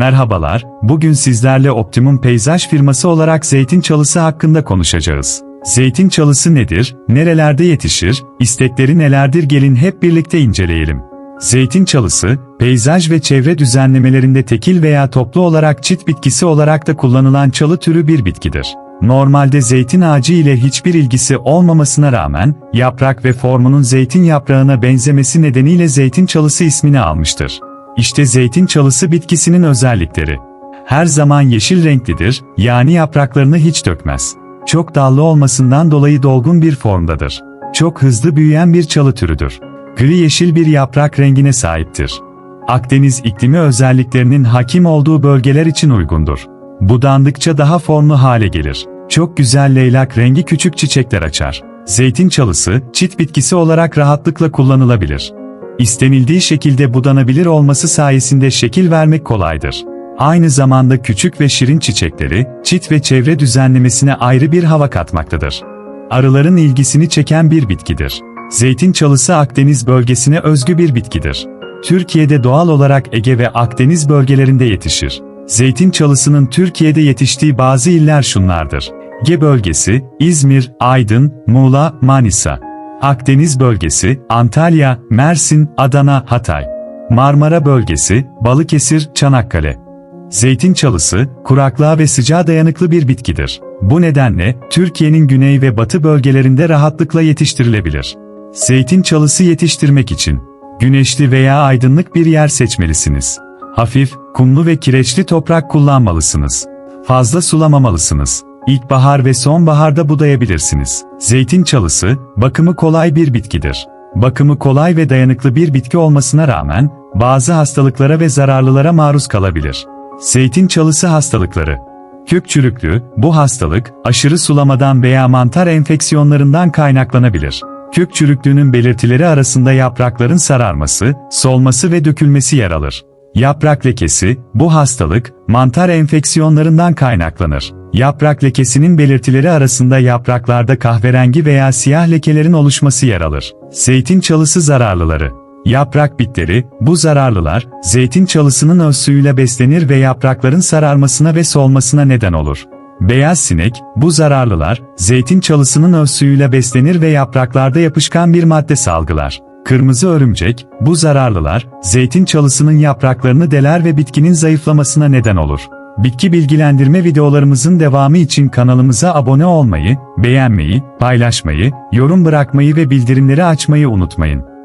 Merhabalar, bugün sizlerle Optimum Peyzaj firması olarak zeytin çalısı hakkında konuşacağız. Zeytin çalısı nedir, nerelerde yetişir, istekleri nelerdir gelin hep birlikte inceleyelim. Zeytin çalısı, peyzaj ve çevre düzenlemelerinde tekil veya toplu olarak çit bitkisi olarak da kullanılan çalı türü bir bitkidir. Normalde zeytin ağacı ile hiçbir ilgisi olmamasına rağmen, yaprak ve formunun zeytin yaprağına benzemesi nedeniyle zeytin çalısı ismini almıştır. İşte zeytin çalısı bitkisinin özellikleri. Her zaman yeşil renklidir, yani yapraklarını hiç dökmez. Çok dallı olmasından dolayı dolgun bir formdadır. Çok hızlı büyüyen bir çalı türüdür. Gri yeşil bir yaprak rengine sahiptir. Akdeniz iklimi özelliklerinin hakim olduğu bölgeler için uygundur. Budandıkça daha formlu hale gelir. Çok güzel leylak rengi küçük çiçekler açar. Zeytin çalısı, çit bitkisi olarak rahatlıkla kullanılabilir. İstenildiği şekilde budanabilir olması sayesinde şekil vermek kolaydır. Aynı zamanda küçük ve şirin çiçekleri, çit ve çevre düzenlemesine ayrı bir hava katmaktadır. Arıların ilgisini çeken bir bitkidir. Zeytin çalısı Akdeniz bölgesine özgü bir bitkidir. Türkiye'de doğal olarak Ege ve Akdeniz bölgelerinde yetişir. Zeytin çalısının Türkiye'de yetiştiği bazı iller şunlardır. Ege bölgesi, İzmir, Aydın, Muğla, Manisa. Akdeniz bölgesi, Antalya, Mersin, Adana, Hatay. Marmara bölgesi, Balıkesir, Çanakkale. Zeytin çalısı, kuraklığa ve sıcağa dayanıklı bir bitkidir. Bu nedenle, Türkiye'nin güney ve batı bölgelerinde rahatlıkla yetiştirilebilir. Zeytin çalısı yetiştirmek için, güneşli veya aydınlık bir yer seçmelisiniz. Hafif, kumlu ve kireçli toprak kullanmalısınız. Fazla sulamamalısınız. İlkbahar ve sonbaharda budayabilirsiniz. Zeytin çalısı, bakımı kolay bir bitkidir. Bakımı kolay ve dayanıklı bir bitki olmasına rağmen, bazı hastalıklara ve zararlılara maruz kalabilir. Zeytin çalısı hastalıkları. Kök çürüklüğü, bu hastalık, aşırı sulamadan veya mantar enfeksiyonlarından kaynaklanabilir. Kök çürüklüğünün belirtileri arasında yaprakların sararması, solması ve dökülmesi yer alır. Yaprak lekesi, bu hastalık, mantar enfeksiyonlarından kaynaklanır. Yaprak lekesinin belirtileri arasında yapraklarda kahverengi veya siyah lekelerin oluşması yer alır. Zeytin çalısı zararlıları. Yaprak bitleri, bu zararlılar, zeytin çalısının öz suyuyla beslenir ve yaprakların sararmasına ve solmasına neden olur. Beyaz sinek, bu zararlılar, zeytin çalısının öz suyuyla beslenir ve yapraklarda yapışkan bir madde salgılar. Kırmızı örümcek, bu zararlılar, zeytin çalısının yapraklarını deler ve bitkinin zayıflamasına neden olur. Bitki bilgilendirme videolarımızın devamı için kanalımıza abone olmayı, beğenmeyi, paylaşmayı, yorum bırakmayı ve bildirimleri açmayı unutmayın.